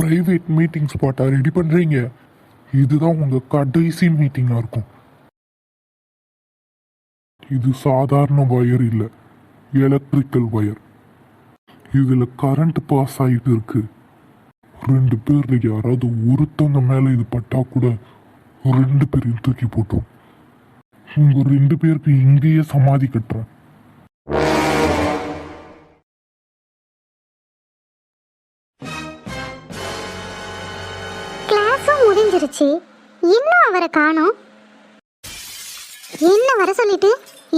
Private meeting ஸ்பாட்டை ready பண்ணுறீங்க இதுதான் உங்கள் கடைசி மீட்டிங்காக இருக்கும். இது சாதாரண ஒயர் இல்லை எலக்ட்ரிக்கல் ஒயர் இதில் கரண்ட் பாஸ் ஆகிட்டு இருக்கு. ரெண்டு பேரில் யாராவது ஒருத்தவங்க மேலே இது பட்டா கூட ரெண்டு பேரையும் தூக்கி போட்டோம் உங்கள் ரெண்டு பேருக்கு இங்கேயே சமாதி கட்டுறேன் முடிஞ்சிருச்சு இன்னும் அவரை காணோம்? என்ன வர சொல்லிட்டு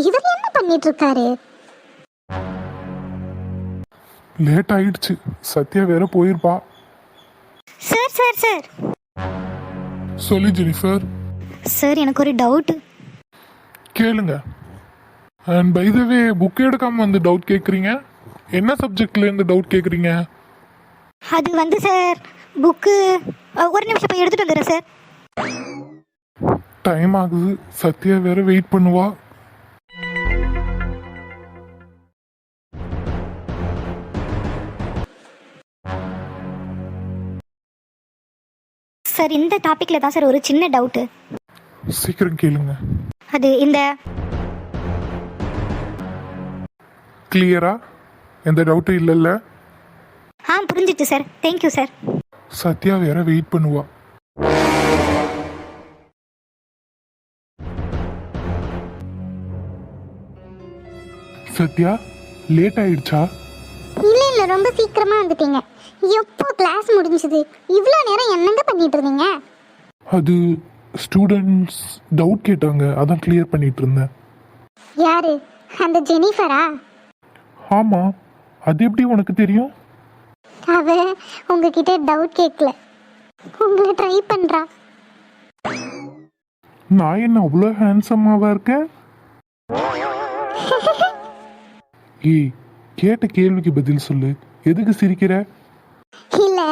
இவர் என்ன பண்ணிட்டு இருக்காரு லேட் ஆயிடுச்சு. சத்யா வேற போயிருப்பா. Sir sir sir. சொல்லு ஜெனிஃபர். சார் எனக்கு ஒரு டவுட் கேளுங்க. And by the way book எடுக்காம வந்து டவுட் கேட்குறீங்க என்ன சப்ஜெக்ட்ல இருந்து டவுட் கேட்குறீங்க அது வந்து சார் புக்கு ஒரு நிமிஷம் போய் எடுத்துட்டு வந்துடுறேன் சார் டைம் ஆகுது. சத்யா வேற வெயிட் பண்ணுவா. சார் இந்த டாப்பிக்கில் தான் சார் ஒரு சின்ன டவுட்டு சீக்கிரம் கேளுங்க. அது இந்த கிளியரா எந்த டவுட்டும் இல்லைல்ல. ஆ புரிஞ்சிச்சு சார் தேங்க்யூ சார் சத்யா வேற வெயிட் பண்ணுவா. சத்யா லேட் ஆயிடுச்சா? இல்லை இல்லை ரொம்ப சீக்கிரமாக வந்துட்டீங்க. எப்போ கிளாஸ் முடிஞ்சது? இவ்வளோ நேரம் என்னங்க பண்ணிட்டு இருந்தீங்க? அது ஸ்டூடெண்ட்ஸ் டவுட் கேட்டாங்க. அதான் கிளியர் பண்ணிட்டு இருந்தேன். யாரு? அந்த ஜெனிஃபரா? ஆமா. அது எப்படி உனக்கு தெரியும்? அவ உங்ககிட்ட டவுட் கேட்கல உங்களை ட்ரை பண்ணுறா நான் என்ன அவ்வளோ ஹேண்ட்ஸமாவா இருக்கேன்? ஏய் கேட்ட கேள்விக்கு பதில் சொல்லு. எதுக்கு சிரிக்கிற? இல்லை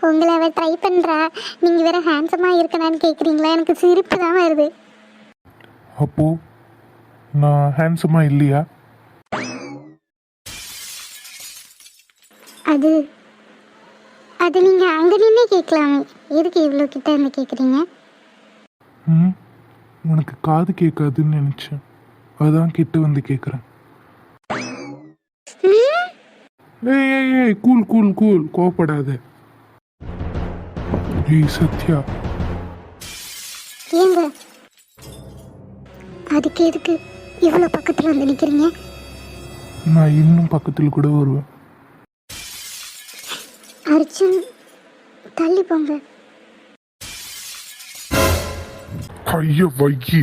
உங்களை அவ ட்ரை பண்ணுறா நீங்கள் வேற ஹேண்ட்ஸமாக இருக்கணான்னு கேட்குறீங்களா எனக்கு சிரிப்பு தான் வருது. அப்போ நான் ஹேண்ட்ஸமா இல்லையா? அது அது நீங்கள் அங்கே நின்று கேட்கலாமே. எதுக்கு இவ்வளோ கிட்ட இருந்து கேட்குறீங்க ம் உனக்கு காது கேட்காதுன்னு நினைச்சேன். அதான் கிட்ட வந்து கேட்குறேன் ஏய் ஏய் ஏய் கூல் கூல் கூல் கோவப்படாத. ஏய் சத்யா. ஏங்க? அதுக்கு எதுக்கு இவ்வளோ பக்கத்தில் வந்து நிற்கிறீங்க நான் இன்னும் பக்கத்தில் கூட வருவேன். அர்ஜுன் தள்ளி போங்க. கைய வையி.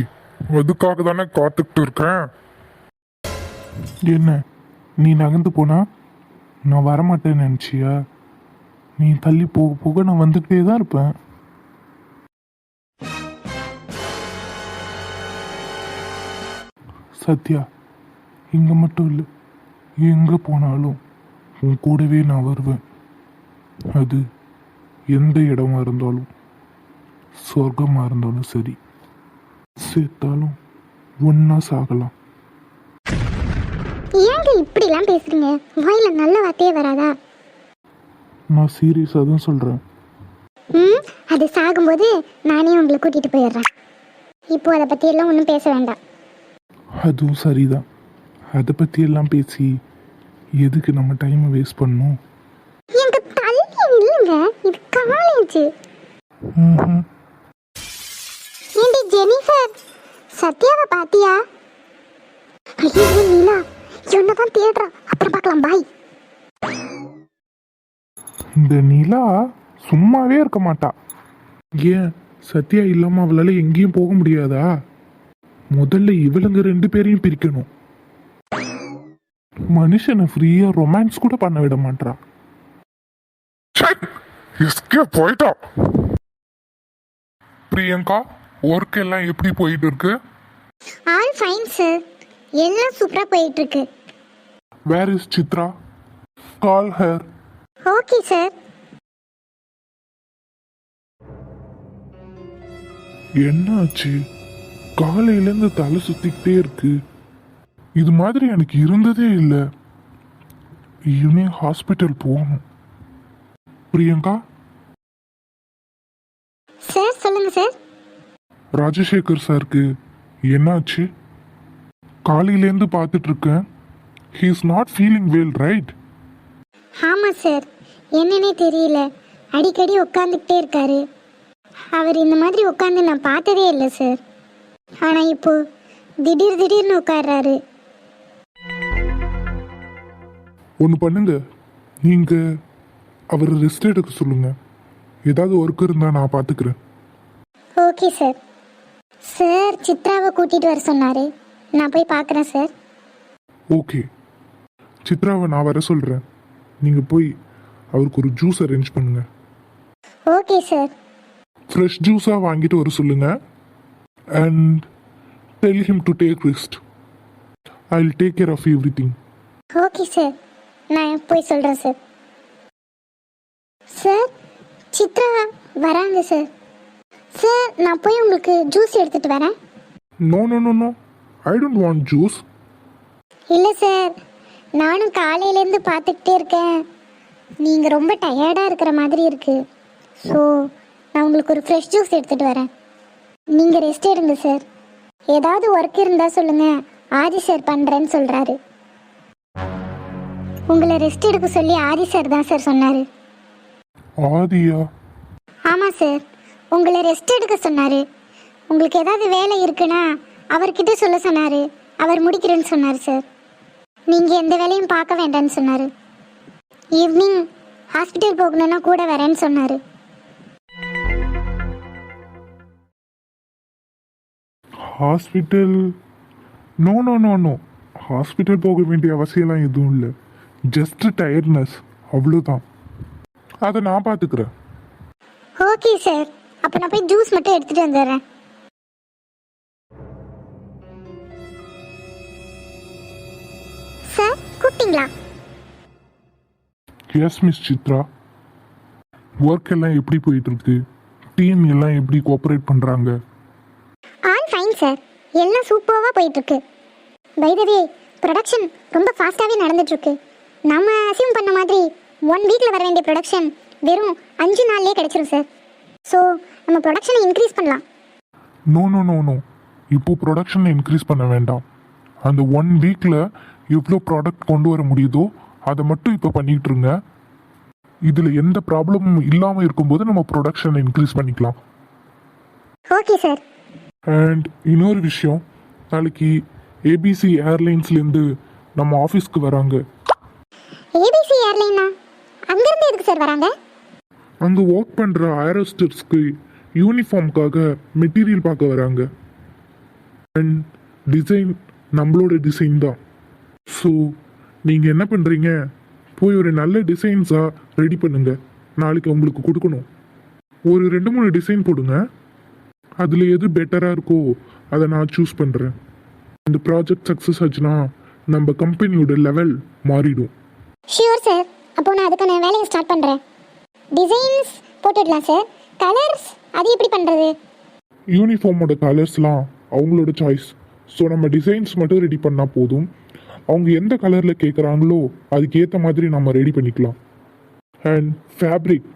அதுக்காக தானே காத்துக்கிட்டு இருக்கேன். என்ன நீ நகர்ந்து போனா? நான் வரமாட்டேன்னு நினச்சியா? நீ தள்ளி போக போக நான் வந்துகிட்டே தான் இருப்பேன். சத்யா இங்கே மட்டும் இல்லை. எங்கே போனாலும் உன் கூடவே நான் வருவேன். அது எந்த இடமா இருந்தாலும் சொர்க்கமாக இருந்தாலும் சரி. சேர்த்தாலும் ஒன்றா சாகலாம். ஏங்க இப்படிலாம் பேசுறீங்க? வாயில நல்ல வார்த்தையே வராதா? நான் சீரியஸாக தான் சொல்கிறேன் ம் அது சாகும்போது நானே உங்களை கூட்டிட்டு போயிடுறேன். இப்போ அதை பத்தி எல்லாம் ஒன்றும் பேச வேண்டாம். அதுவும் சரிதான். அதை பற்றி எல்லாம் பேசி எதுக்கு நம்ம டைமை வேஸ்ட் பண்ணணும்? தள்ளி இல்லைங்க இது காலேஜ். ஏண்டி ஜெனிஃபர் சத்யாவை பாத்தியா? ஐயோ நீலா இவனை தான் தேடுறா. அப்புறம் பார்க்கலாம் பாய் இந்த நிலா சும்மாவே இருக்க மாட்டா. ஏன் சத்யா இல்லாமல் அவளால் எங்கேயும் போக முடியாதா? முதல்ல இவளுங்க ரெண்டு பேரையும் பிரிக்கணும். மனுஷனை ஃப்ரீயா ரொமான்ஸ் கூட பண்ண விட மாட்டா போயிட்டா. பிரியங்கா ஒர்க் எல்லாம் எப்படி போயிட்டு இருக்கு ஆல் ஃபைன் சார் எல்லாம் சூப்பராக போயிட்டு இருக்கு where is Chitra call her okay sir என்னாச்சு? காலையிலேருந்து தலை சுத்திக்கிட்டே இருக்கு. இது மாதிரி எனக்கு இருந்ததே இல்லை. இனிமே ஹாஸ்பிட்டல் போகணும். பிரியங்கா? சார் சொல்லுங்க சார். ராஜசேகர் சாருக்கு என்னாச்சு? காலையிலேருந்து பார்த்துட்டு இருக்கேன் he is not feeling well right ஆமாம் சார். என்னன்னே தெரியல. அடிக்கடி உட்காந்துக்கிட்டே இருக்காரு. அவர் இந்த மாதிரி உட்காந்து நான் பார்த்ததே இல்லை சார். ஆனால் இப்போ திடீர் திடீர்னு உட்கார்றாரு. ஒன்று பண்ணுங்க. நீங்கள் அவர் ரெஸ்ட் எடுக்க சொல்லுங்க. ஏதாவது ஒர்க் இருந்தால் நான் பார்த்துக்கிறேன் ஓகே சார் சார் சித்ராவை கூட்டிகிட்டு வர சொன்னார். நான் போய் பார்க்குறேன் சார் ஓகே சித்ராவை நான் வர சொல்கிறேன் நீங்கள் போய் அவருக்கு ஒரு ஜூஸ் அரேஞ்ச் பண்ணுங்க. ஓகே சார் ஃப்ரெஷ் ஜூஸாக வாங்கிட்டு வர சொல்லுங்க. And tell him to take rest I will take care of everything okay sir நான் போய் சொல்கிறேன் சார் சார் சித்ரா வராங்க சார். சார் நான் போய் உங்களுக்கு ஜூஸ் எடுத்துகிட்டு வரேன். No no no no I don't want juice இல்லை சார் நானும் காலையிலேருந்து பார்த்துக்கிட்டே இருக்கேன். நீங்கள் ரொம்ப டயர்டாக இருக்கிற மாதிரி இருக்கு. ஸோ நான் உங்களுக்கு ஒரு ஃப்ரெஷ் ஜூஸ் எடுத்துகிட்டு வரேன். நீங்கள் ரெஸ்ட் எடுங்க சார். ஏதாவது ஒர்க் இருந்தால் சொல்லுங்கள் ஆதி சார் பண்ணுறேன்னு சொல்கிறாரு உங்களை ரெஸ்ட் எடுக்க சொல்லி ஆதி சார் தான் சார் சொன்னார். ஆதியா. ஆமாம் சார் உங்களை ரெஸ்ட் எடுக்க சொன்னார். உங்களுக்கு ஏதாவது வேலை இருக்குன்னா அவர்கிட்ட சொல்ல சொன்னார். அவர் முடிக்கிறேன்னு சொன்னார் சார் நீங்கள் எந்த வேலையும் பார்க்க வேண்டாம்னு சொன்னார். ஈவினிங் ஹாஸ்பிட்டல் போகணுன்னா கூட வரேன்னு சொன்னார். Hospital no no no no hospital போக வேண்டிய அவசியம்லாம் எதுவும் இல்லை. ஜஸ்ட் டயர்ட்னஸ் அவ்வளோதான் அதை நான் பார்த்துக்கிறேன் ஓகே சார் அப்போ நான் போய் ஜூஸ் மட்டும் எடுத்துகிட்டு வந்துடுறேன். சார் கூப்பிட்டீங்களா? எஸ் மிஸ் சித்ரா ஒர்க் எல்லாம் எப்படி போயிட்டு இருக்கு டீம் எல்லாம் எப்படி கோஆப்ரேட் பண்ணுறாங்க ஆல் ஃபைன் சார் எல்லாம் சூப்பராக போயிட்டுருக்கு. பைதவே ப்ரொடக்ஷன் ரொம்ப ஃபாஸ்ட்டாகவே நடந்துட்டுருக்கு. நம்ம அசியூம் பண்ண மாதிரி ஒன் வீக்கில் வர வேண்டிய ப்ரொடக்ஷன் வெறும் அஞ்சு நாள்லேயே கிடச்சிரும் சார் ஸோ நம்ம ப்ரொடக்ஷனை இன்க்ரீஸ் பண்ணலாம். நோ நோ நோ நோ இப்போ ப்ரொடக்ஷனை இன்க்ரீஸ் பண்ண வேண்டாம். அந்த ஒன் வீக்கில் எவ்வளோ ப்ராடக்ட் கொண்டு வர முடியுதோ அதை மட்டும் இப்போ பண்ணிக்கிட்டு இருங்க இதில் எந்த ப்ராப்ளமும் இல்லாமல் இருக்கும்போது நம்ம ப்ரொடக்ஷனை இன்க்ரீஸ் பண்ணிக்கலாம். ஓகே சார் அண்ட் இன்னொரு விஷயம் நாளைக்கு ஏபிசி ஏர்லைன்ஸ்லேருந்து நம்ம ஆஃபீஸ்க்கு வராங்க. ஏபிசி ஏர்லைனா அங்கேருந்து எதுக்கு சார் வராங்க? அங்கே ஒர்க் பண்ணுற ஏரோஸ்டர்ஸ்க்கு யூனிஃபார்முக்காக மெட்டீரியல் பார்க்க வராங்க. அண்ட் டிசைன் நம்மளோட டிசைன் தான். ஸோ நீங்கள் என்ன பண்ணுறீங்க போய் ஒரு நல்ல டிசைன்ஸாக ரெடி பண்ணுங்க. நாளைக்கு உங்களுக்கு கொடுக்கணும். ஒரு ரெண்டு மூணு டிசைன் போடுங்க. அதில் எது பெட்டராக இருக்கோ அதை நான் சூஸ் பண்ணுறேன் இந்த ப்ராஜெக்ட் சக்ஸஸ் ஆச்சுன்னா நம்ம கம்பெனியோட லெவல் மாறிடும். ஷியோர் சார் அப்போ நான் அதுக்கான வேலையை ஸ்டார்ட் பண்ணுறேன் டிசைன்ஸ் போட்டுடலாம் சார் கலர்ஸ் அது எப்படி பண்ணுறது யூனிஃபார்மோட கலர்ஸ்லாம் அவங்களோட சாய்ஸ் ஸோ நம்ம டிசைன்ஸ் மட்டும் ரெடி பண்ணால் போதும். அவங்க எந்த கலரில் கேட்குறாங்களோ அதுக்கேற்ற மாதிரி நம்ம ரெடி பண்ணிக்கலாம். அண்ட் ஃபேப்ரிக்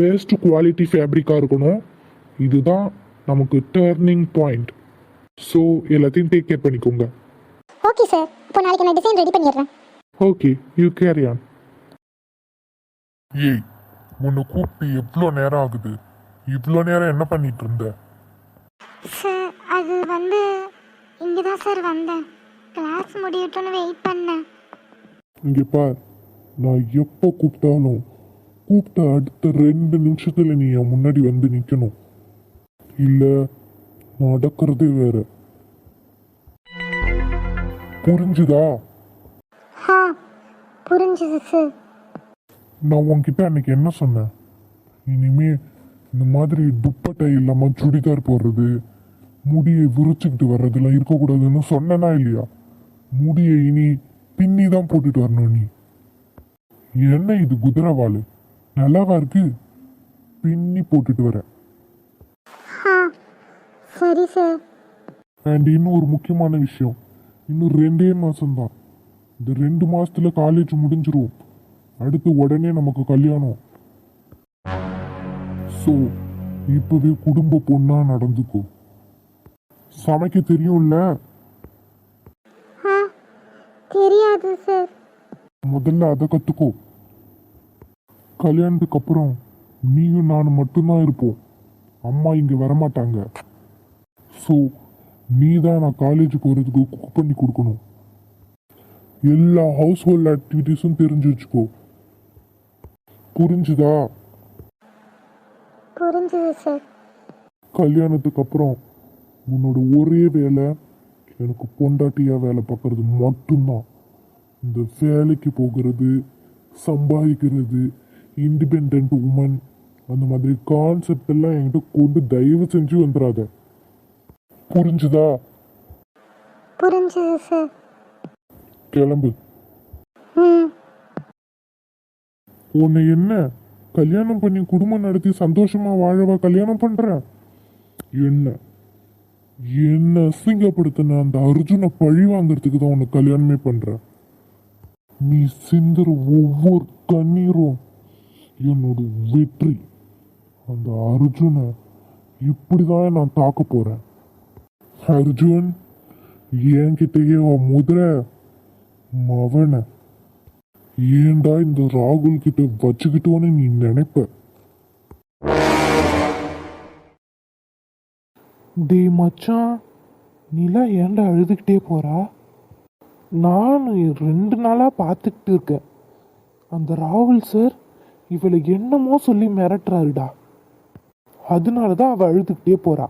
பெஸ்ட் குவாலிட்டி ஃபேப்ரிக்காக இருக்கணும். இதுதான் நமக்கு டேர்னிங் பாயிண்ட் ஸோ எல்லாத்தையும் டேக் கேர் பண்ணிக்கோங்க. ஓகே சார் அப்போ நாளைக்கு நான் டிசைன் ரெடி பண்ணிடுறேன். ஓகே யூ கேரி ஆன் ஏய் உன்னை கூப்பிட்டு எவ்வளோ நேரம் ஆகுது? இவ்வளோ நேரம் என்ன பண்ணிட்டு இருந்த சார் அது வந்து இங்கே தான் சார் வந்தேன். கிளாஸ் முடியட்டும்னு வெயிட் பண்ணேன். இங்கே பார் நான் எப்போ கூப்பிட்டாலும் கூப்பிட்ட அடுத்த ரெண்டு நிமிஷத்துல நீ என் முன்னாடி வந்து நிற்கணும் இல்லை நடக்கிறதே வேற. புரிஞ்சுதா? ஆ புரிஞ்சுது சார் நான் உன்கிட்ட அன்னைக்கு என்ன சொன்னேன்? இனிமே இந்த மாதிரி துப்பட்டை இல்லாமல் சுடிதார் போடுறது முடியை விரிச்சுக்கிட்டு வர்றதெல்லாம் இருக்கக்கூடாதுன்னு சொன்னேனா இல்லையா? முடியை இனி பின்னி தான் போட்டுட்டு வரணும் நீ. என்ன இது குதிரவாளு நல்லாவா இருக்கு? பின்னி போட்டுட்டு வர ஆ சரி சார் அண்ட் இன்னும் ஒரு முக்கியமான விஷயம். இன்னும் ரெண்டே மாசம்தான். இந்த ரெண்டு மாசத்துல காலேஜ் முடிஞ்சிரும். அடுத்து உடனே நமக்கு கல்யாணம். ஸோ இப்பவே குடும்ப பொண்ணா நடந்துக்கோ. சமைக்க தெரியும்ல? தெரியாது சார் முதல்ல அதை கற்றுக்கோ கல்யாணத்துக்கு அப்புறம் நீயும் நானும் மட்டும்தான் இருப்போம். அம்மா இங்கே வரமாட்டாங்க. ஸோ நீ தான் நான் காலேஜ் போகிறதுக்கு குக் பண்ணி கொடுக்கணும். எல்லா ஹவுஸ் ஹோல்ட் ஆக்டிவிட்டீஸும் தெரிஞ்சு வச்சுக்கோ. புரிஞ்சுதா? புரிஞ்சுது சார். கல்யாணத்துக்கு அப்புறம் உன்னோட ஒரே வேலை எனக்கு பொண்டாட்டியாக வேலை பார்க்கறது மட்டும்தான். இந்த வேலைக்கு போகிறது சம்பாதிக்கிறது இண்டிபெண்ட் உமன் அந்த மாதிரி கான்செப்ட் எல்லாம் என்கிட்ட கொண்டு தயவு செஞ்சு வந்துடாத புரிஞ்சுதா? புரிஞ்சுது சார். கிளம்பு. ம். உன்னை என்ன? கல்யாணம் பண்ணி குடும்பம் நடத்தி சந்தோஷமா வாழவா கல்யாணம் பண்ற? என்ன? என்ன அசிங்கப்படுத்தின அந்த அர்ஜுனை பழி வாங்குறதுக்கு தான் உன்னை கல்யாணமே பண்ற? நீ சிந்துற ஒவ்வொரு கண்ணீரும் என்னோட வெற்றி. அந்த அர்ஜுனை இப்படிதான் நான் தாக்க போறேன். அர்ஜுன் என்கிட்டயே அவன் முதிர மவனை ஏன்டா இந்த ராகுல் கிட்ட வச்சுக்கிட்டோன்னு நீ நினைப்ப? டேய் மச்சான் நிலா ஏன்டா அழுதுகிட்டே போறா? நான் ரெண்டு நாளாக பார்த்துக்கிட்டு இருக்கேன். அந்த ராகுல் சார் இவளை என்னமோ சொல்லி மிரட்டுறாருடா. அதனால தான் அவள் அழுதுகிட்டே போறா.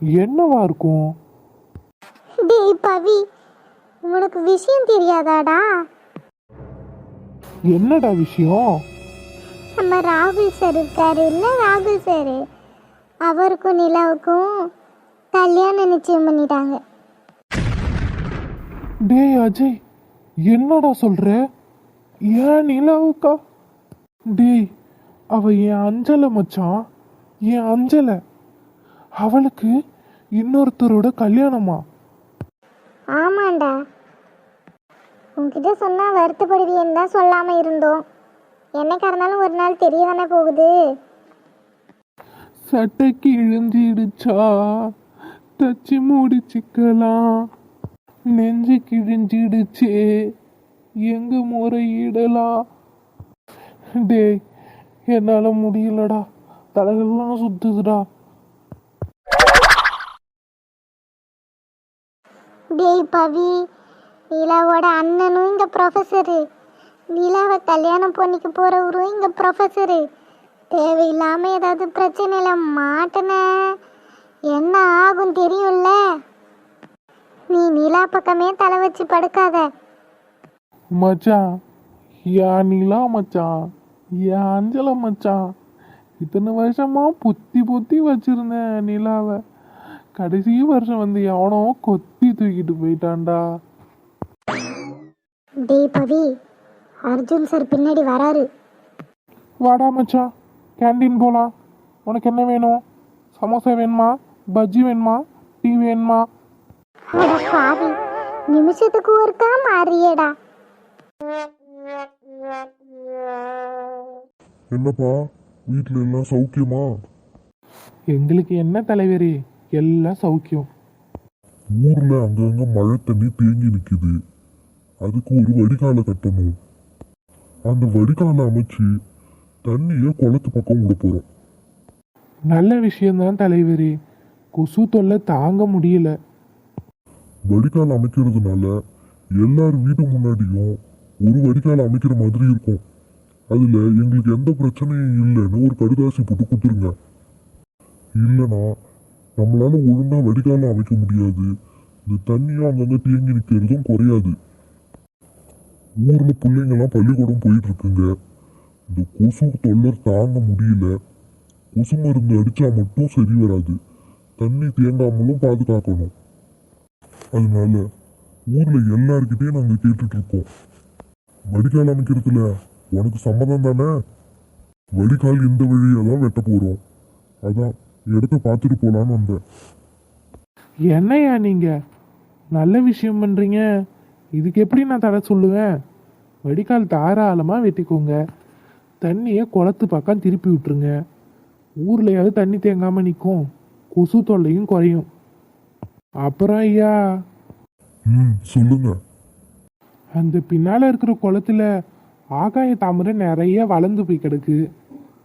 என்னவா இருக்கும்? டேய் பவி உனக்கு விஷயம் தெரியாதாடா? என்னடா விஷயம்? நம்ம ராகுல் சார் இருக்காரு. இல்லை ராகுல் சார்? அவருக்கும் நிலாவுக்கும் கல்யாணம் நிச்சயம் பண்ணிட்டாங்க. டேய் அஜய் என்னடா சொல்ற? ஏன் நிலாவுக்கா? டேய் அவ என் அஞ்சலை மச்சான். என் அஞ்சலை. அவளுக்கு இன்னொருத்தரோட கல்யாணமா? ஆமாண்டா. உன்கிட்ட சொன்னா வருத்தப்படுவியன்னு தான் சொல்லாம இருந்தோம். என்னைக்கா இருந்தாலும் ஒரு நாள் தெரிய தானே போகுது? சட்டை கிழிஞ்சிடுச்சா தச்சு முடிச்சுக்கலாம் நெஞ்சு கிழிஞ்சிடுச்சே எங்க முறையிடலாம் டேய் என்னால முடியலடா. தலைகள்லாம் சுத்துதுடா. டேய் பவி நிலாவோட அண்ணனும் இங்கே ப்ரொஃபஸரு நிலாவை கல்யாணம் பண்ணிக்க போகிறவரும் இங்கே ப்ரொஃபஸரு தேவையில்லாமல் ஏதாவது பிரச்சனையில் மாட்டின. என்ன ஆகும் தெரியும்ல? நீ நிலா பக்கமே தலை வச்சு படுக்காத. மச்சான் யா நிலா மச்சான் யா அஞ்சல மச்சான். இத்தனை வருஷமா புத்தி புத்தி வச்சிருந்தேன் நிலாவை. கடைசி வருஷம் வந்து எவனோ கொத்தி தூக்கிட்டு போயிட்டான்டா. டேய் பவி அர்ஜுன் சார் பின்னாடி வராரு. வாடா மச்சான் கேண்டீன் போகலாம் உனக்கு என்ன வேணும்? சமோசா வேணுமா? பஜ்ஜி வேணுமா? டீ வேணுமா? அட பாவி நிமிஷத்துக்கு ஒருக்கா மாறியேடா. என்னப்பா வீட்டில் எல்லாம் சௌக்கியமா? எங்களுக்கு என்ன தலைவரி? எல்லாம் சௌக்கியம். ஊர்ல அங்கங்க மழை தண்ணி தேங்கி நிக்குது. அதுக்கு ஒரு வடிகாலை கட்டணும் அந்த வடிகாலை அமைச்சு தண்ணிய குளத்து பக்கம் விட போறோம். நல்ல விஷயம்தான் தலைவரி. கொசு தொல்லை தாங்க முடியல. வடிகால் அமைக்கிறதுனால எல்லார் வீட்டு முன்னாடியும் ஒரு வடிகால் அமைக்கிற மாதிரி இருக்கும். அதுல எங்களுக்கு எந்த பிரச்சனையும் இல்லைன்னு ஒரு கடுதாசி போட்டு கொடுத்துருங்க. இல்லைனா நம்மளால ஒழுங்கா வடிகாலம் அமைக்க முடியாது. இந்த தண்ணியும் அங்கங்க தேங்கி நிற்கிறதும் குறையாது. ஊர்ல பிள்ளைங்கெல்லாம் பள்ளிக்கூடம் போயிட்டு இருக்குங்க இந்த கொசு தொல்லர் தாங்க முடியல. கொசு மருந்து அடிச்சா மட்டும் சரி வராது. தண்ணி தேங்காமலும் பாதுகாக்கணும். அதனால ஊர்ல எல்லார்கிட்டயும் நாங்க கேட்டுட்டு இருக்கோம் வடிகால் அமைக்கிறதுல உனக்கு சம்மதம் தானே? வடிகால் இந்த வழியெல்லாம் தான் வெட்ட போறோம். அதான் இடத்த பார்த்துட்டு போலான்னு வந்தேன். என்னையா நீங்க? நல்ல விஷயம் பண்றீங்க. இதுக்கு எப்படி நான் தடை சொல்லுவேன்? வடிகால் தாராளமா வெட்டிக்கோங்க. தண்ணியை குளத்து பக்கம் திருப்பி விட்டுருங்க. ஊர்லயாவது தண்ணி தேங்காம நிற்கும் கொசு தொல்லையும் குறையும். அப்புறம் ஐயா? ம் சொல்லுங்க. அந்த பின்னால் இருக்கிற குளத்துல ஆகாய தாமரை நிறைய வளர்ந்து போய் கிடக்கு.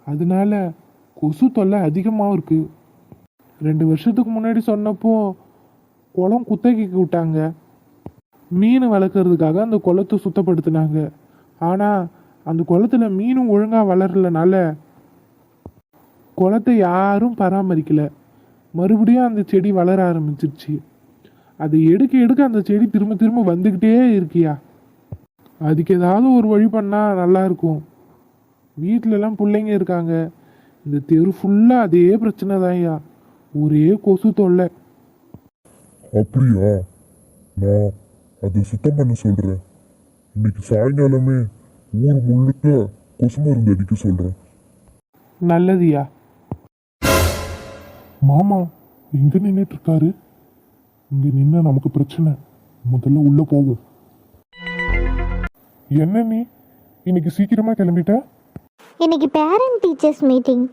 அதனால கொசு தொல்லை அதிகமாக இருக்கு. ரெண்டு வருஷத்துக்கு முன்னாடி சொன்னப்போ குளம் குத்தகைக்கு விட்டாங்க. மீன் வளர்க்குறதுக்காக அந்த குளத்தை சுத்தப்படுத்தினாங்க. ஆனால் அந்த குளத்துல மீனும் ஒழுங்காக வளரலனால குளத்தை யாரும் பராமரிக்கல. மறுபடியும் அந்த செடி வளர ஆரம்பிச்சிருச்சு. அது எடுக்க எடுக்க அந்த செடி திரும்ப திரும்ப வந்துக்கிட்டே இருக்கியா? அதுக்கு ஏதாவது ஒரு வழி பண்ணால் நல்லா இருக்கும். வீட்டிலலாம் பிள்ளைங்க இருக்காங்க. இந்த தெரு ஃபுல்லாக அதே பிரச்சனை தான்யா. ஒரே கொசு தொல்லை. அப்படியா? நான் அதை சுத்தம் பண்ண சொல்றேன். இன்னைக்கு சாயங்காலமே ஊர் முழுக்க கொசு மருந்து அடிக்க சொல்றேன். நல்லதுயா? மாமா எங்க நின்னுட்டு இருக்காரு இங்க நின்னா நமக்கு பிரச்சனை. முதல்ல உள்ள போவோம். என்ன நீ? இன்னைக்கு சீக்கிரமா கிளம்பிட்ட? இன்னைக்கு பேரண்ட் டீச்சர்ஸ் மீட்டிங்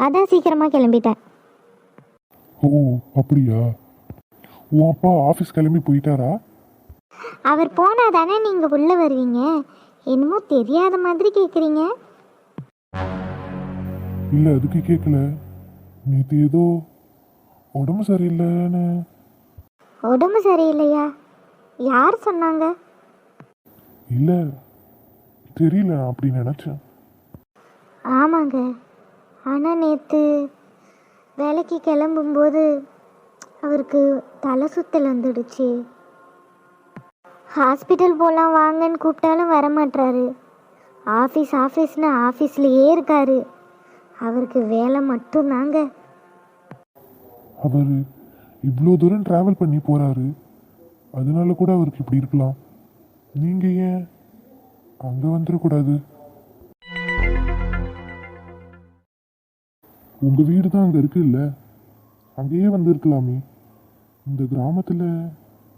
அதான் சீக்கிரமாக கிளம்பிட்டேன் ஓ அப்படியா? உன் அப்பா ஆஃபீஸ் கிளம்பி போயிட்டாரா? அவர் போனால் தானே நீங்கள் உள்ளே வருவீங்க? என்னமோ தெரியாத மாதிரி கேட்குறீங்க இல்ல அதுக்கு கேட்கல நேத்து ஏதோ உடம்பு சரியில்லைன்னு. உடம்பு சரியில்லையா? யார் சொன்னாங்க? இல்ல தெரியல அப்படி நினைச்சேன். ஆமாங்க. ஆனால் நேற்று வேலைக்கு கிளம்பும்போது அவருக்கு தலை சுத்தல் வந்துடுச்சு. ஹாஸ்பிட்டல் போகலாம் வாங்கன்னு கூப்பிட்டாலும் வரமாட்டாரு ஆஃபீஸ் ஆஃபீஸ்னு ஆஃபீஸ்லேயே இருக்காரு. அவருக்கு வேலை மட்டும் தாங்க அவர் இவ்வளோ தூரம் ட்ராவல் பண்ணி போகிறாரு அதனால கூட அவருக்கு இப்படி இருக்கலாம். நீங்கள் ஏன் அங்கே வந்துடக்கூடாது? உங்கள் வீடு தான் அங்கே இருக்குல்ல அங்கேயே வந்திருக்கலாமே. இந்த கிராமத்தில்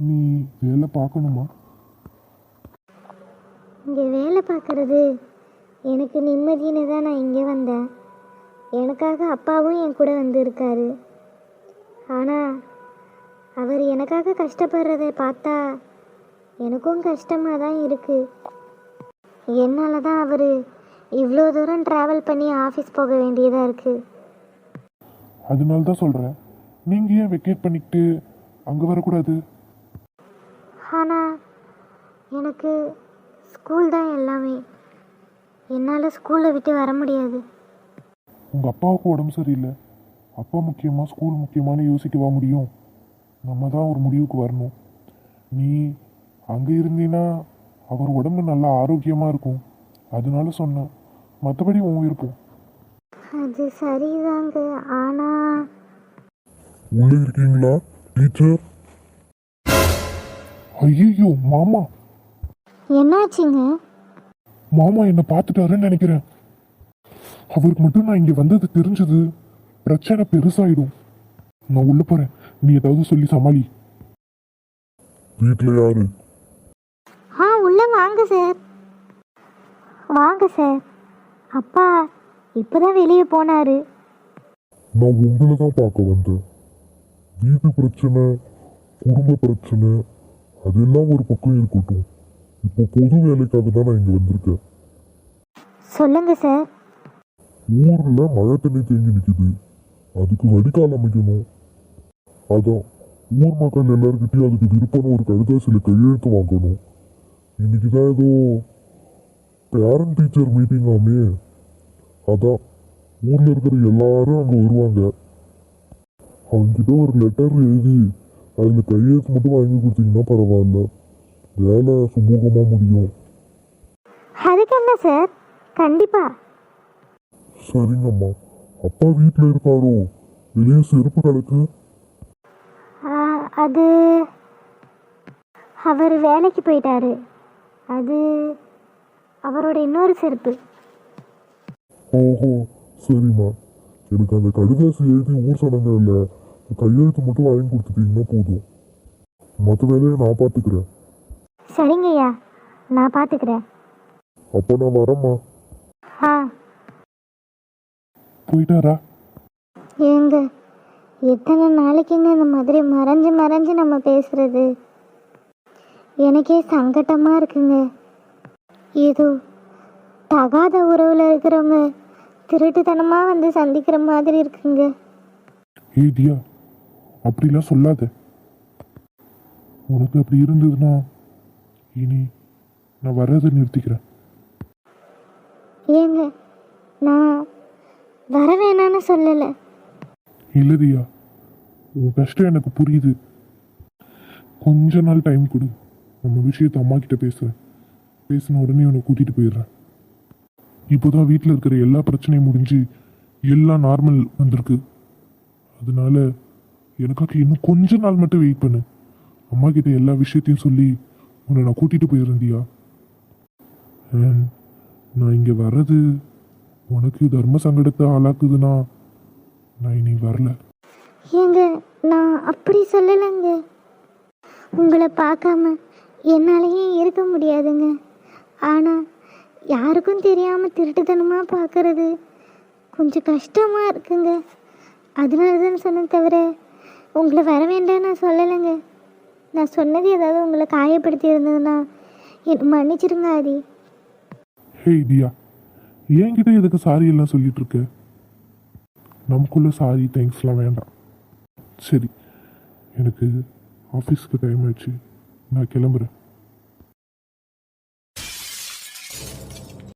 நீ வேலை பார்க்கணுமா? இங்கே வேலை பார்க்குறது. எனக்கு நிம்மதின்னு தான் நான் இங்கே வந்தேன். எனக்காக அப்பாவும் என் கூட வந்திருக்காரு ஆனால் அவர் எனக்காக கஷ்டப்படுறதை பார்த்தா எனக்கும் கஷ்டமாக தான் இருக்குது என்னால் தான் அவர் இவ்வளோ தூரம் ட்ராவல் பண்ணி ஆஃபீஸ் போக வேண்டியதாக இருக்குது அதனால தான் சொல்றேன். நீங்க ஏன் வெக்கேட் பண்ணிக்கிட்டு அங்க வரக்கூடாது? ஆனால் எனக்கு ஸ்கூல் தான் எல்லாமே. என்னால் ஸ்கூலை விட்டு வர முடியாது. உங்க அப்பாவுக்கு உடம்பு சரியில்லை. அப்பா முக்கியமா ஸ்கூல் முக்கியமானு யோசிக்கவா முடியும்? நம்ம தான் ஒரு முடிவுக்கு வரணும். நீ அங்கே இருந்தீன்னா அவர் உடம்பு நல்லா ஆரோக்கியமா இருக்கும். அதனால சொன்னேன். மற்றபடி உன் விருப்பம் அது சரிதாங்க. ஆனால் உள்ளே இருக்கீங்களா டீச்சர்? ஐயோ மாமா! என்னாச்சுங்க? மாமா என்னை பார்த்துட்டாருன்னு நினைக்கிறேன். அவருக்கு மட்டும் நான் இங்கே வந்தது தெரிஞ்சது. பிரச்சனை பெருசாயிடும். நான் உள்ள போறேன். நீ ஏதாவது சொல்லி சமாளி. வீட்டில் யாரு? ஆ உள்ளே வாங்க சார். வாங்க சார். அப்பா இப்போ தான் வெளியே போனார். நான் உங்களை தான் பார்க்க வந்தேன். வீட்டு பிரச்சனை குடும்ப பிரச்சனை அதெல்லாம் ஒரு பக்கம் இருக்கட்டும். இப்போ பொது வேலைக்காக தான் நான் இங்கே வந்திருக்கேன். சொல்லுங்கள் சார் ஊரில் மழை தண்ணி தேங்கி நிற்குது அதுக்கு வடிகால் அமைக்கணும். அதான் ஊர் மக்கள் எல்லாருக்கிட்டையும் அதுக்கு விருப்பம்னு ஒரு கடிதாசியில் கையெழுத்து வாங்கணும். இன்னைக்கு தான் ஏதோ பேரண்ட் டீச்சர் மீட்டிங் ஆமே. அதான் ஊரில் இருக்கிற எல்லாரும் அங்கே வருவாங்க. அவங்ககிட்ட ஒரு லெட்டர் எழுதி அதில் கையெழுத்து மட்டும் வாங்கி கொடுத்தீங்கன்னா பரவாயில்ல. வேலை சுமூகமாக முடியும். அதுக்கு என்ன சார்? கண்டிப்பாக சரிங்கம்மா. அப்பா வீட்டில் இருக்காரோ? வெளியே செருப்பு கலக்கு. அது அவர் வேலைக்கு போயிட்டாரு. அது அவரோட இன்னொரு செருப்பு. ஓஹோ சரிம்மா. எனக்கு அந்த கடிதாசி எழுதி ஊர் சடங்கு இல்லை கையெழுத்து மட்டும் வாங்கி கொடுத்துட்டீங்கன்னா போதும். மற்ற வேலையை நான் பார்த்துக்கிறேன். சரிங்கய்யா நான் பார்த்துக்கிறேன் அப்போ நான் வரேம்மா. ஆ. போயிட்டாரா? ஏங்க எத்தனை நாளைக்குங்க இந்த மாதிரி மறைஞ்சு மறைஞ்சு நம்ம பேசுறது? எனக்கே சங்கட்டமாக இருக்குங்க. ஏதோ தகாத உறவில் இருக்கிறவங்க திருட்டுத்தனமாக வந்து சந்திக்கிற மாதிரி இருக்குங்க. ஏய் தியா அப்படிலாம் சொல்லாத. உனக்கு அப்படி இருந்ததுன்னா இனி நான் வர்றதை நிறுத்திக்கிறேன். ஏங்க நான் வர வேணான்னு சொல்லலை. இல்லை தியா உன் கஷ்டம் எனக்கு புரியுது. கொஞ்ச நாள் டைம் கொடு. நம்ம விஷயத்தை அம்மா கிட்ட பேசுறேன். பேசின உடனே உன்னை கூட்டிட்டு போயிடுறேன். இப்போதான் வீட்டில் இருக்கிற எல்லா பிரச்சனையும் முடிஞ்சு எல்லாம் நார்மல் வந்திருக்கு. அதனால எனக்காக இன்னும் கொஞ்ச நாள் மட்டும் வெயிட் பண்ணு. அம்மா கிட்ட எல்லா விஷயத்தையும் சொல்லி உன்னை நான் கூட்டிட்டு போயிருந்தியா? தியா நான் இங்கே வர்றது உனக்கு தர்ம சங்கடத்தை ஆளாக்குதுன்னா நான் இனி வரல. ஏங்க நான் அப்படி சொல்லலைங்க. உங்களை பார்க்காம என்னாலேயே இருக்க முடியாதுங்க. ஆனால் யாருக்கும் தெரியாமல் திருட்டுத்தனமாக பார்க்கறது கொஞ்சம் கஷ்டமாக இருக்குங்க. அதனால தான் சொன்னேன் தவிர உங்களை வர வேண்டாம் நான் சொல்லலைங்க. நான் சொன்னது ஏதாவது உங்களை காயப்படுத்தி இருந்ததுன்னா என் மன்னிச்சிருங்க ஆதி. ஹே தியா என்கிட்ட எதுக்கு சாரி எல்லாம் சொல்லிட்டு இருக்க? நமக்குள்ள சாரி தேங்க்ஸ்லாம் வேண்டாம். சரி எனக்கு ஆஃபீஸ்க்கு டைம் ஆச்சு நான் கிளம்புறேன்.